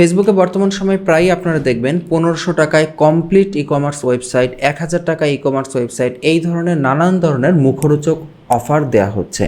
ফেসবুকে বর্তমান সময়ে প্রায়ই আপনারা দেখবেন পনেরোশো টাকায় কমপ্লিট ই কমার্স ওয়েবসাইট, এক হাজার টাকা ই কমার্স ওয়েবসাইট, এই ধরনের নানান ধরনের মুখরোচক অফার দেওয়া হচ্ছে।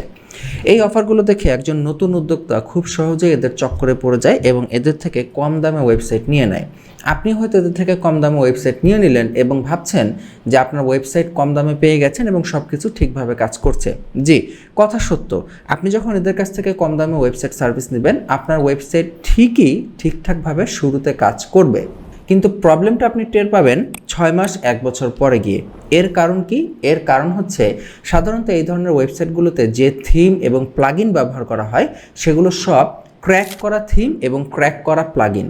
এই অফারগুলো দেখে একজন নতুন উদ্যোক্তা খুব সহজেই এদের চক্করে পড়ে যায় এবং এদের থেকে কম দামে ওয়েবসাইট নিয়ে নেয়। আপনি হয়তো এদের থেকে কম দামে ওয়েবসাইট নিয়ে নিলেন এবং ভাবছেন যে আপনার ওয়েবসাইট কম দামে পেয়ে গেছেন এবং সব কিছু ঠিকভাবে কাজ করছে। জি, কথা সত্য। আপনি যখন এদের কাছ থেকে কম দামে ওয়েবসাইট সার্ভিস নেবেন, আপনার ওয়েবসাইট ঠিকই ঠিকঠাকভাবে শুরুতে কাজ করবে। কিন্তু প্রবলেমটা আপনি টের পাবেন ছয় মাস, এক বছর পরে গিয়ে। এর কারণ কি? এর কারণ হচ্ছে সাধারণত এই ধরনের ওয়েবসাইটগুলোতে যে থিম এবং প্লাগিন ব্যবহার করা হয়, সেগুলো সব ক্র্যাক করা থিম এবং ক্র্যাক করা প্লাগইন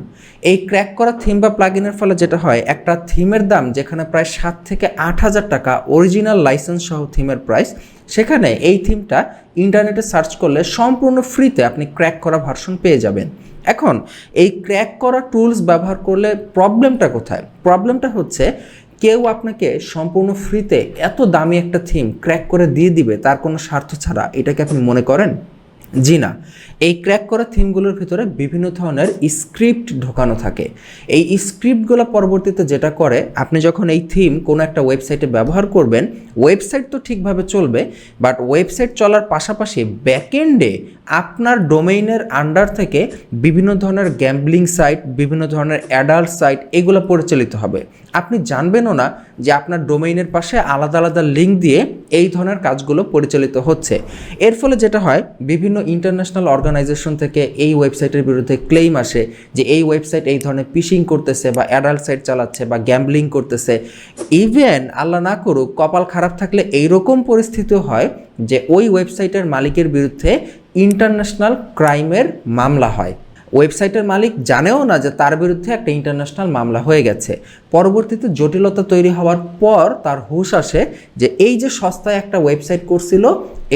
এই ক্র্যাক করা থিম বা প্লাগইনের ফলে যেটা হয়, একটা থিমের দাম যেখানে প্রায় সাত থেকে আট হাজার টাকা অরিজিনাল লাইসেন্স সহ থিমের প্রাইস সেখানে এই থিমটা ইন্টারনেটে সার্চ করলে সম্পূর্ণ ফ্রিতে আপনি ক্র্যাক করা ভার্সন পেয়ে যাবেন। এখন, এই ক্র্যাক করা টুলস ব্যবহার করলে প্রবলেমটা কোথায়? প্রবলেমটা হচ্ছে, কেউ আপনাকে সম্পূর্ণ ফ্রিতে এত দামি একটা থিম ক্র্যাক করে দিয়ে দিবে, তার কোনো স্বার্থ ছাড়া। এটাকে আপনি মনে করেন? জি না, এই ক্র্যাক করা থিমগুলোর ভিতরে বিভিন্ন ধরনের স্ক্রিপ্ট ঢোকানো থাকে। এই স্ক্রিপ্টগুলো পরবর্তীতে যেটা করে, আপনি যখন এই থিম কোনো একটা ওয়েবসাইটে ব্যবহার করবেন, ওয়েবসাইট তো ঠিকভাবে চলবে, বাট ওয়েবসাইট চলার পাশাপাশি ব্যাকএন্ডে আপনার ডোমেইনের আন্ডার থেকে বিভিন্ন ধরনের গ্যাম্বলিং সাইট, বিভিন্ন ধরনের অ্যাডাল্ট সাইট, এগুলো পরিচালিত হবে। আপনি জানবেনও না যে আপনার ডোমেইনের পাশে আলাদা আলাদা লিঙ্ক দিয়ে এই ধরনের কাজগুলো পরিচালিত হচ্ছে। এর ফলে যেটা হয়, বিভিন্ন ইন্টারন্যাশনাল অর্গানাইজেশন থেকে এই ওয়েবসাইটের বিরুদ্ধে ক্লেম আসে যে এই ওয়েবসাইট এই ধরনের পিশিং করতেছে বা অ্যাডাল্ট সাইট চালাচ্ছে বা গ্যাম্বলিং করতেছে। ইভেন আল্লাহ না করুক, কপাল খারাপ থাকলে এইরকম পরিস্থিতি হয় যে ওই ওয়েবসাইটের মালিকের বিরুদ্ধে ইন্টারন্যাশনাল ক্রাইমের মামলা হয়। ওয়েবসাইটের মালিক জানেও না যে তার বিরুদ্ধে একটা ইন্টারন্যাশনাল মামলা হয়ে গেছে। পরবর্তীতে জটিলতা তৈরি হওয়ার পর তার হুশ আসে যে এই যে সস্তায় একটা ওয়েবসাইট করছিল,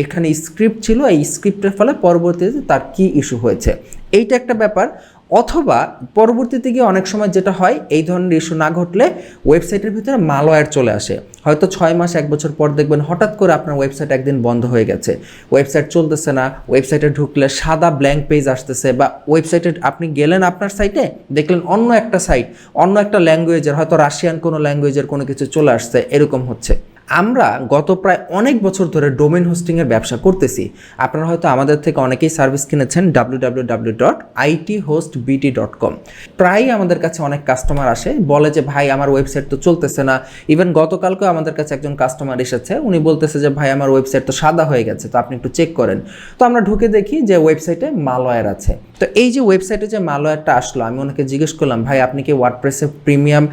এখানে স্ক্রিপ্ট ছিল, এই স্ক্রিপ্টের ফলে পরবর্তীতে তার কি ইস্যু হয়েছে। এইটা একটা ব্যাপার। অথবা পরবর্তীতে গিয়ে অনেক সময় যেটা হয়, এই ধরনের ইস্যু না ঘটলে ওয়েবসাইটের ভিতরে মালওয়্যার চলে আসে। হয়তো ছয় মাস, এক বছর পর দেখবেন হঠাৎ করে আপনার ওয়েবসাইট একদিন বন্ধ হয়ে গেছে। ওয়েবসাইট চলতেছে না ওয়েবসাইটে ঢুকলে সাদা ব্ল্যাঙ্ক পেজ আসতেছে বা ওয়েবসাইটে আপনি গেলেন আপনার সাইটে দেখলেন অন্য একটা সাইট অন্য একটা ল্যাঙ্গুয়েজের হয়তো রাশিয়ান কোনো ল্যাঙ্গুয়েজের কোনো কিছু চলে আসছে, এরকম হচ্ছে। আমরা গত প্রায় অনেক বছর ধরে ডোমেন হোস্টিংয়ের ব্যবসা করতেছি। আপনারা হয়তো আমাদের থেকে অনেকেই সার্ভিস কিনেছেন W W W dot IT host BT dot com প্রায়ই আমাদের কাছে অনেক কাস্টমার আসে, বলে যে, ভাই, আমার ওয়েবসাইট তো চলতেছে না। ইভেন গতকালকেও আমাদের কাছে একজন কাস্টমার এসেছে, উনি বলতেছে যে, ভাই, আমার ওয়েবসাইট তো সাদা হয়ে গেছে, তো আপনি একটু চেক করেন। তো আমরা ঢুকে দেখি যে ওয়েবসাইটে মালওয়্যার আছে। তো এই যে ওয়েবসাইটে যে মালওয়্যারটা আসলো, আমি ওনাকে জিজ্ঞেস করলাম, ভাই, আপনি কি ওয়ার্ডপ্রেসে প্রিমিয়াম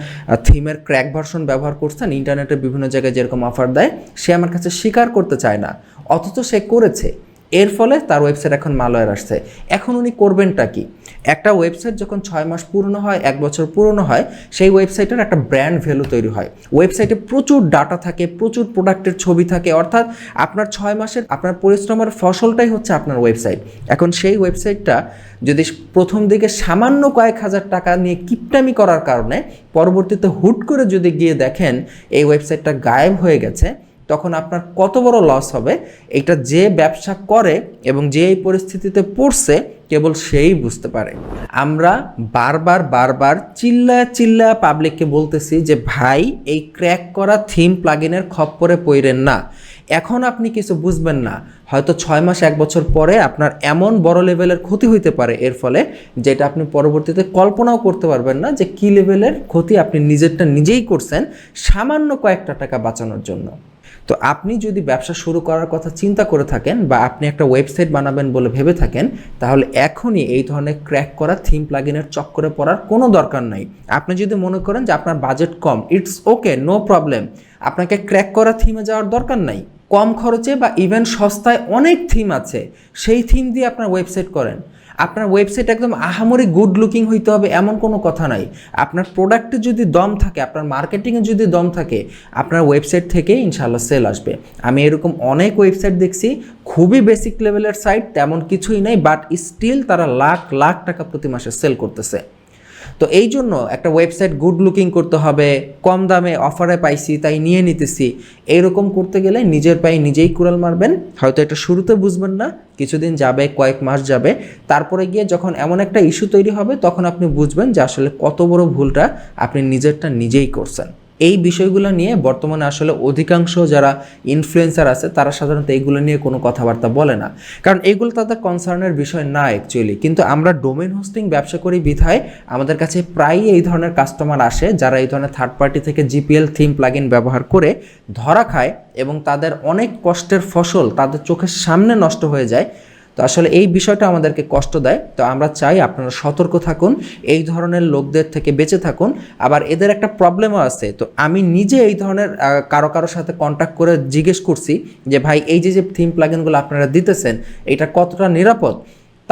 থিমের ক্র্যাক ভার্সন ব্যবহার করছেন? ইন্টারনেটের বিভিন্ন জায়গায় যেরকম অফার দেয়, সে আমার কাছে স্বীকার করতে চায় না। অথচ সে করেছে। এর ফলে তার ওয়েবসাইট এখন মালয়ের আসছে। এখন উনি করবেনটা কি? একটা ওয়েবসাইট যখন ছয় মাস পুরনো হয়, এক বছর পুরনো হয়, সেই ওয়েবসাইটের একটা ব্র্যান্ড ভ্যালু তৈরি হয়। ওয়েবসাইটে প্রচুর ডাটা থাকে, প্রচুর প্রোডাক্টের ছবি থাকে, অর্থাৎ আপনার ছয় মাসের আপনার পরিশ্রমের ফসলটাই হচ্ছে আপনার ওয়েবসাইট এখন সেই ওয়েবসাইটটা যদি প্রথম দিকে সামান্য কয়েক হাজার টাকা নিয়ে কিপটামি করার কারণে পরবর্তীতে হুট করে যদি গিয়ে দেখেন এই ওয়েবসাইটটা গায়েব হয়ে গেছে, তখন আপনার কত বড় লস হবে, এটা যে ব্যবসা করে এবং যে এই পরিস্থিতিতে পড়ছে কেবল সেই বুঝতে পারে। আমরা বারবার বারবার চিল্লা চিল্লা পাবলিককে বলতেছি যে, ভাই, এই ক্র্যাক করা থিম প্লাগিনের খপ্পরে পইরেন না। এখন আপনি কিছু বুঝবেন না। হয়তো ছয় মাস, এক বছর পরে আপনার এমন বড় লেভেলের ক্ষতি হইতে পারে। এর ফলে যেটা আপনি পরবর্তীতে কল্পনাও করতে পারবেন না যে, কী লেভেলের ক্ষতি আপনি নিজেরটা নিজেই করছেন সামান্য কয়েকটা টাকা বাঁচানোর জন্য। তো আপনি যদি ব্যবসা শুরু করার কথা চিন্তা করে থাকেন বা আপনি একটা ওয়েবসাইট বানাবেন বলে ভেবে থাকেন, তাহলে এখনই এই ধরনের ক্র্যাক করা থিম প্লাগিনের চক্করে পড়ার কোনো দরকার নাই। আপনি যদি মনে করেন যে আপনার বাজেট কম, ইটস ওকে, নো প্রবলেম। আপনাকে ক্র্যাক করা থিমে যাওয়ার দরকার নাই। কম খরচে বা ইভেন সস্তায় অনেক থিম আছে। সেই থিম দিয়ে আপনার ওয়েবসাইট করেন। আপনার ওয়েবসাইট একদম আহামরি গুড লুকিং হইতে হবে, এমন কোনো কথা নাই। আপনার প্রোডাক্টে যদি দম থাকে, আপনার মার্কেটিংয়ে যদি দম থাকে, আপনার ওয়েবসাইট থেকে ইনশাল্লাহ সেল আসবে। আমি এরকম অনেক ওয়েবসাইট দেখছি, খুবই বেসিক লেভেলের সাইট তেমন কিছুই নাই বাট স্টিল তারা লাখ লাখ টাকা প্রতি মাসে সেল করতেছে। তো এই জন্য একটা ওয়েবসাইট গুড লুকিং করতে হবে, কম দামে অফারে পাইছি, তাই নিয়ে নিতেছি। এইরকম করতে গেলে নিজের পায়ে নিজেই কুড়াল মারবেন। হয়তো এটা শুরুতে বুঝবেন না, কিছুদিন যাবে, কয়েক মাস যাবে। তারপরে গিয়ে যখন এমন একটা ইস্যু তৈরি হবে, তখন আপনি বুঝবেন যে আসলে কত বড় ভুলটা আপনি নিজেরটা নিজেই করছেন। এই বিষয়গুলো নিয়ে বর্তমানে আসলে অধিকাংশ যারা ইনফ্লুয়েন্সার আছে, তারা সাধারণত এইগুলো নিয়ে কোনো কথাবার্তা বলে না। কারণ এগুলো তাদের কনসার্নের বিষয় না অ্যাকচুয়ালি কিন্তু আমরা ডোমেন হোস্টিং ব্যবসা করি বিধায় আমাদের কাছে প্রায়ই এই ধরনের কাস্টমার আসে, যারা এই ধরনের থার্ড পার্টি থেকে G P L theme plug ব্যবহার করে ধরা খায় এবং তাদের অনেক কষ্টের ফসল তাদের চোখের সামনে নষ্ট হয়ে যায়। তো আসলে এই বিষয়টা আমাদেরকে কষ্ট দেয়। তো আমরা চাই আপনারা সতর্ক থাকুন, এই ধরনের লোকদের থেকে বেঁচে থাকুন। আবার এদের একটা প্রবলেমও আছে, তো আমি নিজে এই ধরনের কারও কারও সাথে কন্ট্যাক্ট করে জিজ্ঞেস করছি যে, ভাই, এই যে যে থিম প্লাগিনগুলো আপনারা দিতেছেন, এটা কতটা নিরাপদ?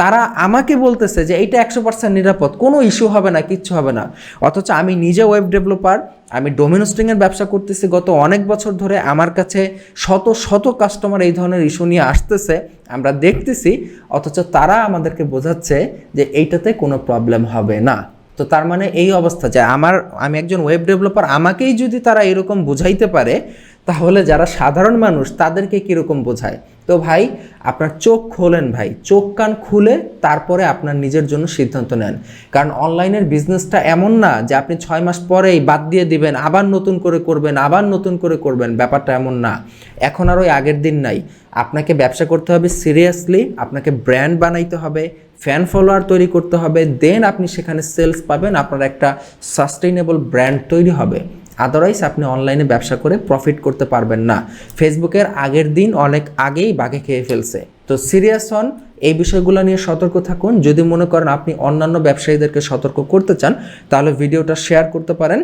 তারা আমাকে বলতেছে যে এইটা একশো পার্সেন্ট নিরাপদ, কোনো ইস্যু হবে না, কিচ্ছু হবে না। অথচ আমি নিজে ওয়েব ডেভেলপার আমি ডোমিনোস্টিংয়ের ব্যবসা করতেছি, গত অনেক বছর ধরে আমার কাছে শত শত কাস্টমার এই ধরনের ইস্যু নিয়ে আসতেছে, আমরা দেখতেছি, অথচ তারা আমাদেরকে বোঝাচ্ছে যে এইটাতে কোনো প্রবলেম হবে না। তো তার মানে এই অবস্থা যে আমার, আমি একজন ওয়েব ডেভেলপার আমাকেই যদি তারা এরকম বোঝাইতে পারে তাহলে যারা সাধারণ মানুষ, তাদেরকে কীরকম বোঝায়? তো ভাই, আপনার চোখ খোলেন ভাই। চোখ কান খুলে তারপরে আপনার নিজের জন্য সিদ্ধান্ত নেন। কারণ অনলাইনের বিজনেসটা এমন না যে আপনি ছয় মাস পরেই বাদ দিয়ে দিবেন, আবার নতুন করে করবেন, আবার নতুন করে করবেন। ব্যাপারটা এমন না। এখন আর ওই আগের দিন নাই। আপনাকে ব্যবসা করতে হবে সিরিয়াসলি আপনাকে ব্র্যান্ড বানাইতে হবে ফ্যান ফলোয়ার তৈরি করতে হবে দেন আপনি সেখানে সেলস পাবেন, আপনার একটা সাস্টেইনেবল ব্র্যান্ড তৈরি হবে। আদারওয়াইজ আপনি অনলাইনে ব্যবসা করে প্রফিট করতে পারবেন না। ফেসবুকের আগের দিন অনেক আগেই বাঘে খেয়ে ফেলছে। তো সিরিয়াস হন, এই বিষয়গুলো নিয়ে সতর্ক থাকুন। যদি মনে করেন আপনি অন্যান্য ব্যবসায়ীদেরকে সতর্ক করতে চান, তাহলে ভিডিওটা শেয়ার করতে পারেন।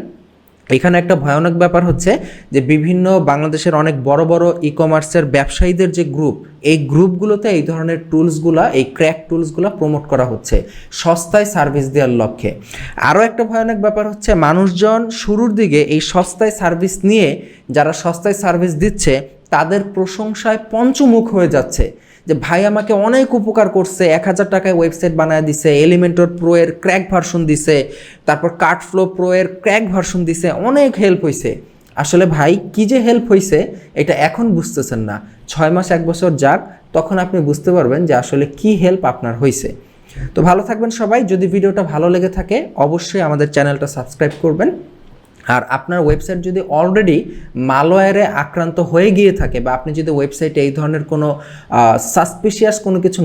এখানে একটা ভয়ানক ব্যাপার হচ্ছে যে বিভিন্ন বাংলাদেশের অনেক বড় বড় ই কমার্সের ব্যবসায়ীদের যে গ্রুপ এই গ্রুপগুলোতে এই ধরনের টুলসগুলো এই ক্র্যাক টুলসগুলো প্রমোট করা হচ্ছে সস্তায় সার্ভিস দেওয়ার লক্ষ্যে। আরও একটা ভয়ানক ব্যাপার হচ্ছে মানুষজন শুরুর দিকে এই সস্তায় সার্ভিস নিয়ে যারা সস্তায় সার্ভিস দিচ্ছে, তাদের প্রশংসায় পঞ্চমুখ হয়ে যাচ্ছে। যে ভাই আমাকে অনেক উপকার করছে, এক হাজার টাকায় ওয়েবসাইট বানায় দিছে এলিমেন্টর প্রো এর ক্র্যাক ভার্সন দিছে, তারপর কার্টফ্লো প্রো এর ক্র্যাক ভার্সন দিছে, অনেক হেল্প হয়েছে আসলে ভাই, কি যে হেল্প হয়েছে এটা এখন বুঝতেছেন না। ছয় মাস, এক বছর যাক, তখন আপনি বুঝতে পারবেন যে আসলে কি হেল্প আপনার হয়েছে তো ভালো থাকবেন সবাই, যদি ভিডিওটা ভালো লেগে থাকে, অবশ্যই আমাদের চ্যানেলটা সাবস্ক্রাইব করবেন। আর আপনার ওয়েবসাইট যদি অলরেডি মালওয়্যারে আক্রান্ত হয়ে গিয়ে থাকে বা আপনি যদি ওয়েবসাইটে এই ধরনের কোনো সাসপিশিয়াস কোনো কিছু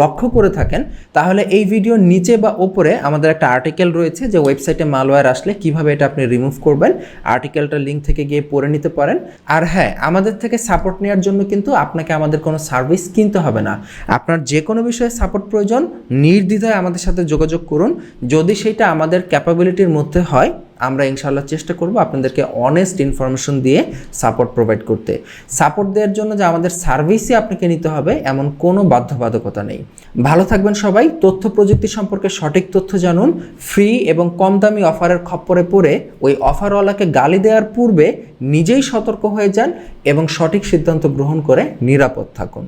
লক্ষ্য করে থাকেন, তাহলে এই ভিডিওর নিচে বা ওপরে আমাদের একটা আর্টিকেল রয়েছে যে ওয়েবসাইটে মালওয়্যার আসলে কীভাবে এটা আপনি রিমুভ করবেন। আর্টিকেলটা লিঙ্ক থেকে গিয়ে পড়ে নিতে পারেন। আর হ্যাঁ আমাদের থেকে সাপোর্ট নেওয়ার জন্য কিন্তু আপনাকে আমাদের কোনো সার্ভিস কিনতে হবে না। আপনার যে কোনো বিষয়ে সাপোর্ট প্রয়োজন, নির্দ্বিধায় আমাদের সাথে যোগাযোগ করুন। যদি সেটা আমাদের ক্যাপাবিলিটির মধ্যে হয় আমরা ইনশাল্লাহ চেষ্টা করব আপনাদেরকে অনেস্ট ইনফরমেশন দিয়ে সাপোর্ট প্রোভাইড করতে। সাপোর্ট দেওয়ার জন্য যে আমাদের সার্ভিসই আপনাকে নিতে হবে, এমন কোনো বাধ্যবাধকতা নেই। ভালো থাকবেন সবাই। তথ্য প্রযুক্তি সম্পর্কে সঠিক তথ্য জানুন। ফ্রি এবং কম দামি অফারের খপ্পরে পড়ে ওই অফারওয়ালাকে গালি দেওয়ার পূর্বে নিজেই সতর্ক হয়ে যান এবং সঠিক সিদ্ধান্ত গ্রহণ করে নিরাপদ থাকুন।